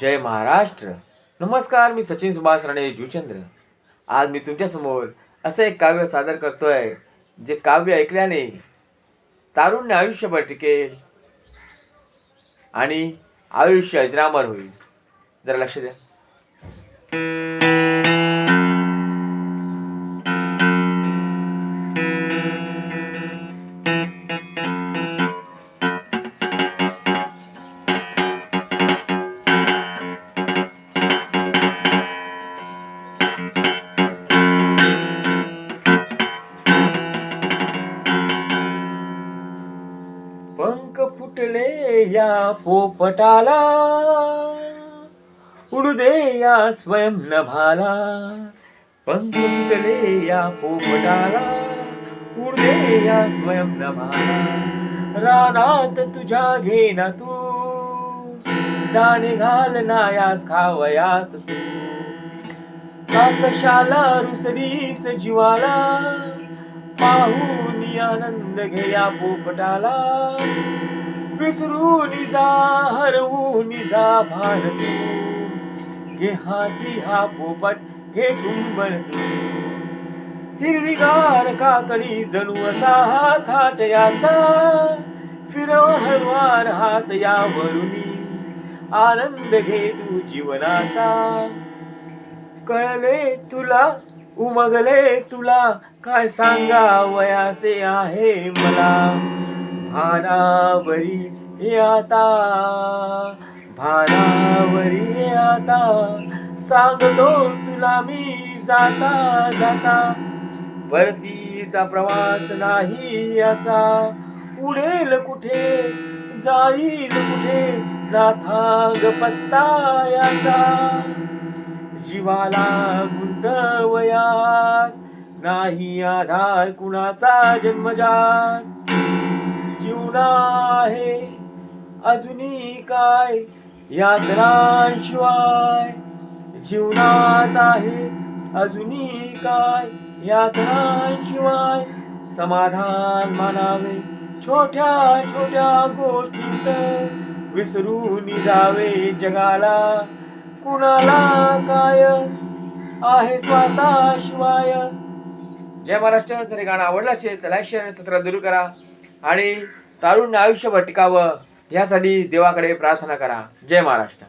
जय महाराष्ट्र. नमस्कार मी सचिन सुभाष राणे जुचंद्र. आज मी तुमच्यासमोर असं एक काव्य सादर करतो आहे जे काव्य ऐकल्याने तारुण्य आयुष्यभर टिकेल आणि आयुष्य अजरामर होईल. जरा लक्ष द्या. पंख फुटले या पोपटाला. उडू दे या स्वयं नभाला. पंख फुटले या पोपटाला. उडू दे या स्वयं नभाला. रानात तुझ्या घेना तू. दाणे घाल नायास खावयास तू. आकाशाला रुसरीस जीवाला. पाहून आनंद घेया पोपटाला. विसरून जा हरवून जा भान घे हाती हा पोपट घे झुंबर हिरवीगार काकडी जणू असा हा थाट याचा. फिरव हरवार हात यावरुनी आनंद घे तू जीवनाचा. कळले तुला उमगले तुला काय सांगा वयाचे आहे मला? भानावरी आता भानावरी आता. सांगतो तुला मी जाता जाता. परतीचा प्रवास नाही याचा. उडेल कुठे जाईल कुठे? नाथाग पत्ता याचा. जीवाला गुंतवयात. नाही आधार कुणाचा जन्मजात. जीवना आहे अजूनही काय? यात्रांशिवाय जीवनात आहे अजूनही काय? यात्रांशिवाय समाधान मानावे. छोट्या छोट्या गोष्टीत विसरून जावे जगाला. कुणाला काय आहे स्वतःशिवाय जय महाराष्ट्र. जर हे गाणं आवडलं असेल तर लाईक शेअर सत्र दूर करा. आणि तारुण्य आयुष्यभर टिकावं यासाठी देवाकडे प्रार्थना करा. जय महाराष्ट्र.